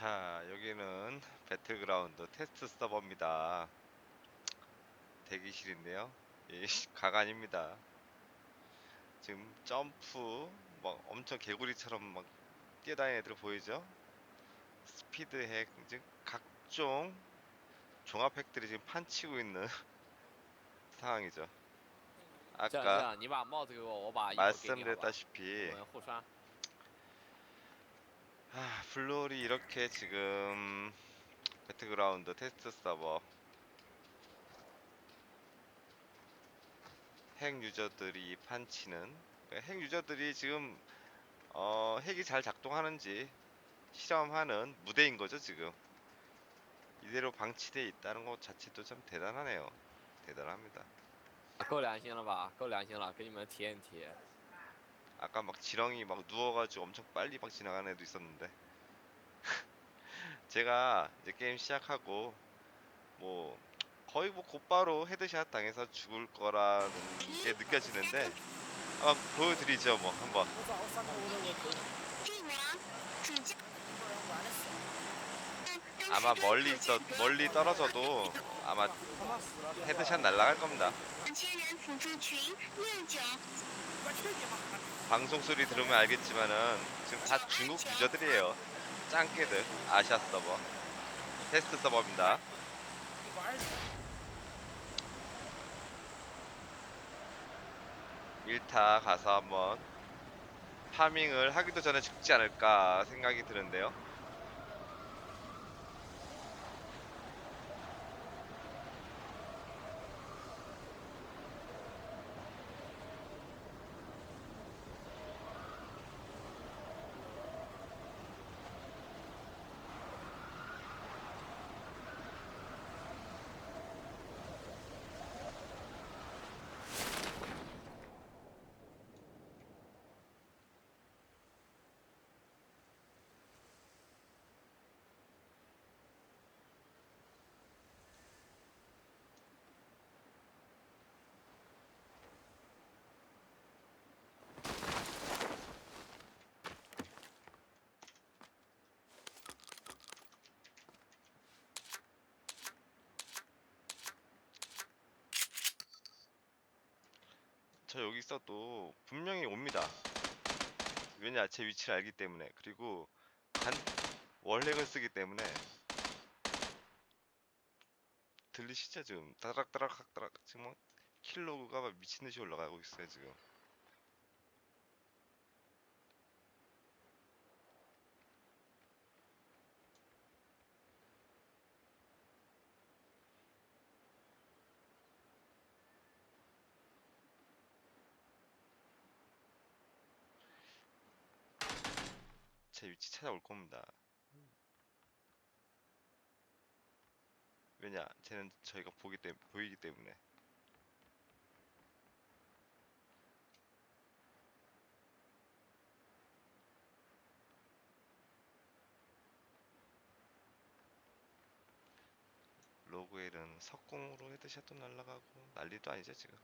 자 여기는 배틀그라운드 테스트 서버입니다. 대기실인데요. 예, 가관입니다. 지금 점프 막 엄청 개구리처럼 막 뛰어다니는 애들 보이죠? 스피드 핵 즉 각종 종합 핵들이 지금 판치고 있는 상황이죠. 아까 말씀드렸다시피 아, 블루홀이 이렇게 지금 배틀그라운드 테스트 서버 핵 유저들이 판치는 그러니까 핵 유저들이 지금 어, 핵이 잘 작동하는지 실험하는 무대인 거죠 지금 이대로 방치돼 있다는 것 자체도 참 대단하네요 대단합니다 够良心了吧？够良心了，给你们体验体验。 아까 막 지렁이 막 누워가지고 엄청 빨리 막 지나가는 애도 있었는데 제가 이제 게임 시작하고 뭐 거의 뭐 곧바로 헤드샷 당해서 죽을 거라는 게 느껴지는데 아 보여드리죠 뭐 한번 아마 멀리 있어 멀리 떨어져도 아마 헤드샷 날라갈 겁니다. 방송 소리 들으면 알겠지만은 지금 다 중국 유저들이에요. 짱깨들 아시아 서버 테스트 서버입니다. 1타 가서 한번 파밍을 하기도 전에 죽지 않을까 생각이 드는데요. 저 여기 있어도 분명히 옵니다. 왜냐 제 위치를 알기 때문에 그리고 단 월렉을 쓰기 때문에 들리시죠 지금 따락따락 따락 지금 막 킬로그가 막 미친 듯이 올라가고 있어요 지금. 제 위치 찾아올 겁니다. 왜냐, 쟤는 저희가 보기 때 보이기 때문에. 로그엘은 석궁으로 헤드샷도 날라가고 난리도 아니죠 지금.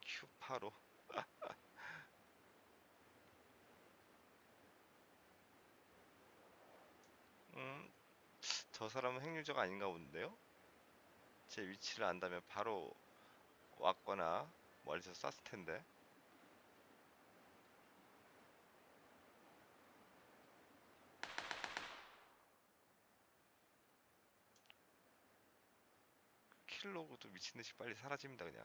Q8로 음, 저 사람은 핵유저가 아닌가 본데요? 제 위치를 안다면 바로 왔거나 멀리서 쐈을 텐데. 킬로그도 미친 듯이 빨리 사라집니다, 그냥.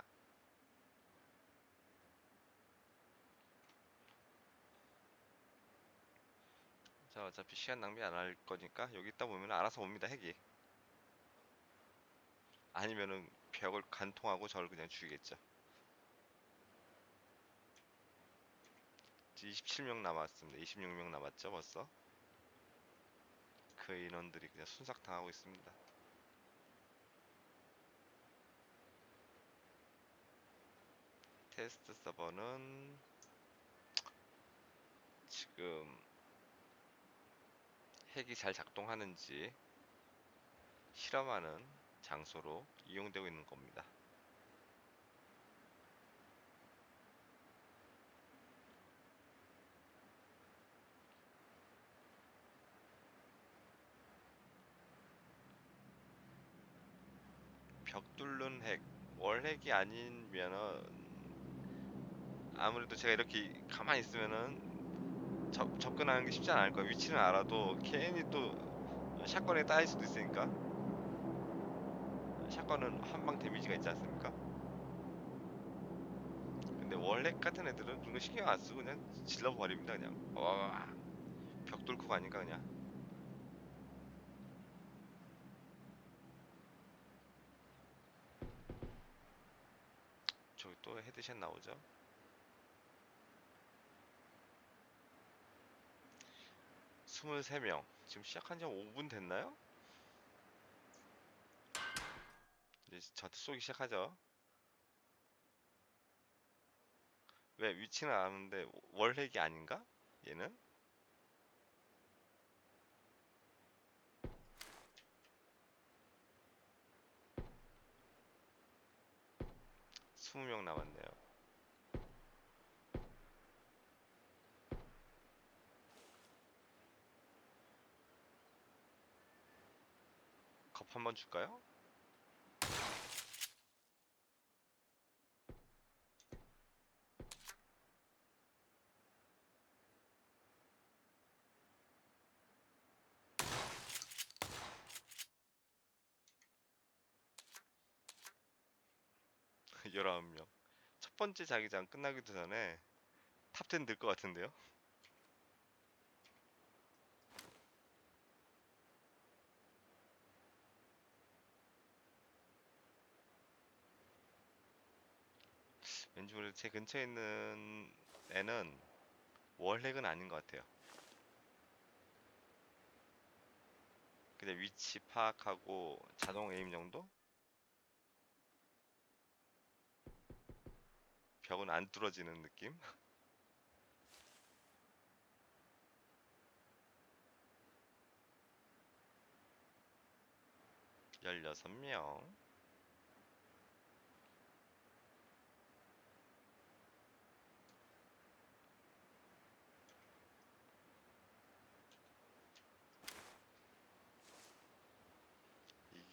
어차피 시간 낭비 안 할 거니까 여기 있다 보면 알아서 옵니다, 핵이. 아니면은 벽을 간통하고 저를 그냥 죽이겠죠. 이제 27명 남았습니다. 26명 남았죠, 벌써? 그 인원들이 그냥 순삭당하고 있습니다. 테스트 서버는 지금 팩이 잘 작동하는지 실험하는 장소로 이용되고 있는 겁니다. 벽 뚫는 핵, 월핵이 아니면은 아무래도 제가 이렇게 가만히 있으면은 접, 접근하는 게 쉽지 않을 거예요. 위치는 알아도 괜히 또 샷건에 따일 수도 있으니까. 샷건은 한 방 데미지가 있지 않습니까? 근데 월핵 같은 애들은 거 신경 안 쓰고 그냥 질러버립니다 그냥. 와, 벽 뚫고 가니까 그냥. 저기 또 헤드샷 나오죠? 스물세 명 지금 시작한 지 한 5분 됐나요? 이제 저한테 쏘기 시작하죠. 왜 위치는 아는데 월핵이 아닌가? 얘는? 스무 명 남았네요. 겁 한번 줄까요? 열아홉 명. 첫 번째 자기장 끝나기도 전에 탑10 들 것 같은데요? 왠지 모르게 제 근처에 있는 애는 월핵은 아닌 것 같아요. 그냥 위치 파악하고 자동 에임 정도? 벽은 안 뚫어지는 느낌? 열여섯 명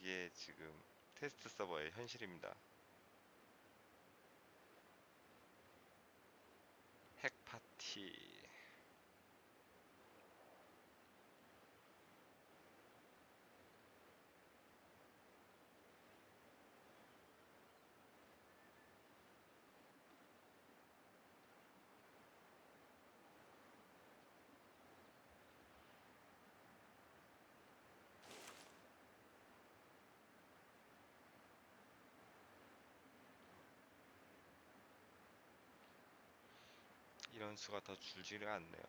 이 게 지금 테스트 서버의 현실입니다. 핵 파티 이런 수가 더 줄지를 않네요.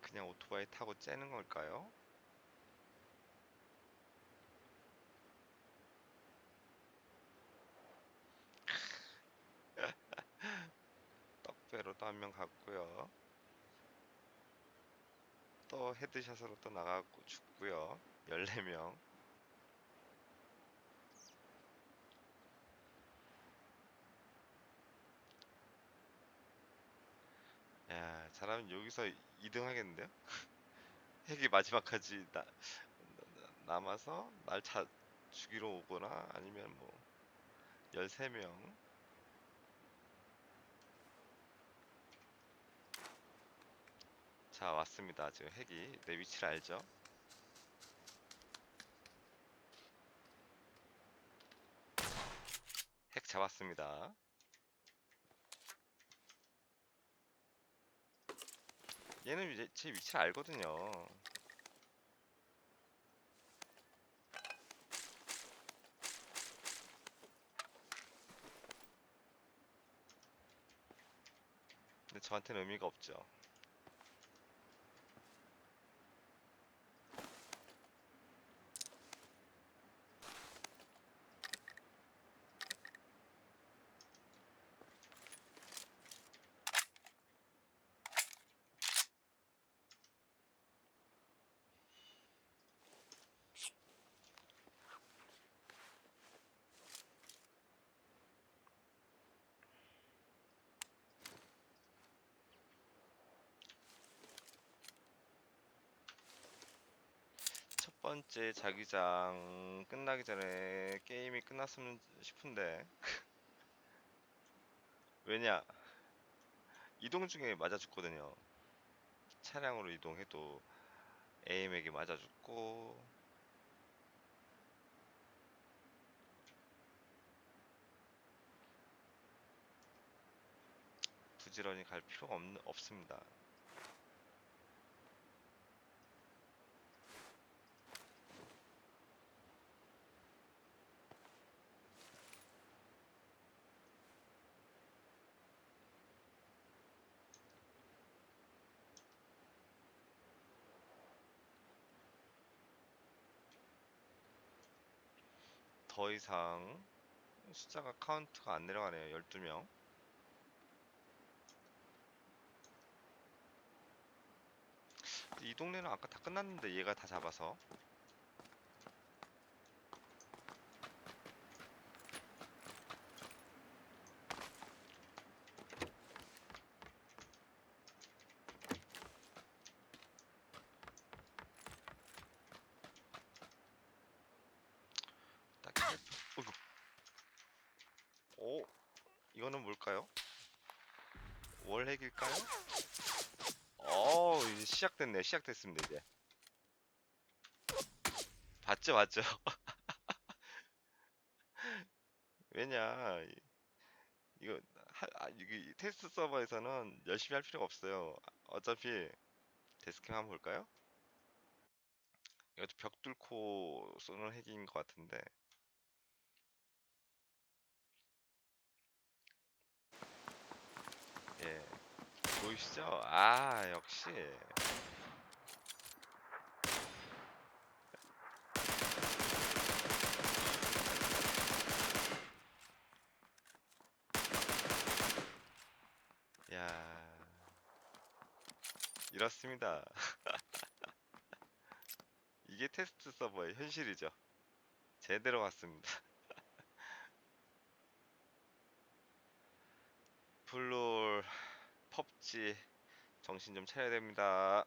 그냥 오토바이 타고 째는 걸까요? 떡배로도 한 명 갔고요. 또 헤드샷으로 또 나가고 죽고요. 14명. 야, 잘하면 여기서 2등 하겠는데요? 핵이 마지막까지 나, 나- 남아서 날 차, 죽이러 오거나 아니면 뭐 13명 자 왔습니다. 지금 핵이 내 위치를 알죠? 핵 잡았습니다. 얘는 이제 제 위치를 알거든요. 근데 저한테는 의미가 없죠 번째 자기장 끝나기 전에 게임이 끝났으면 싶은데. 왜냐? 이동 중에 맞아 죽거든요. 차량으로 이동해도 AM에게 맞아 죽고. 부지런히 갈 필요가 없, 없습니다 더 이상 숫자가 카운트가 안 내려가네요 12명. 이 동네는 아까 다 끝났는데 얘가 다 잡아서 딱히 할 수- 어이구. 오 이거는 뭘까요? 월핵일까요? 어 이제 시작됐네 시작됐습니다 이제 봤죠 봤죠 왜냐 이- 이거 하, 아, 이게 테스트 서버에서는 열심히 할 필요가 없어요 어차피 데스캠 한번 볼까요? 이것도 벽 뚫고 쏘는 핵인 것 같은데 예 보이시죠? 아 역시. 야. 이렇습니다. 이게 테스트 서버의 현실이죠. 제대로 왔습니다. 블롤 펍지 정신 좀 차려야 됩니다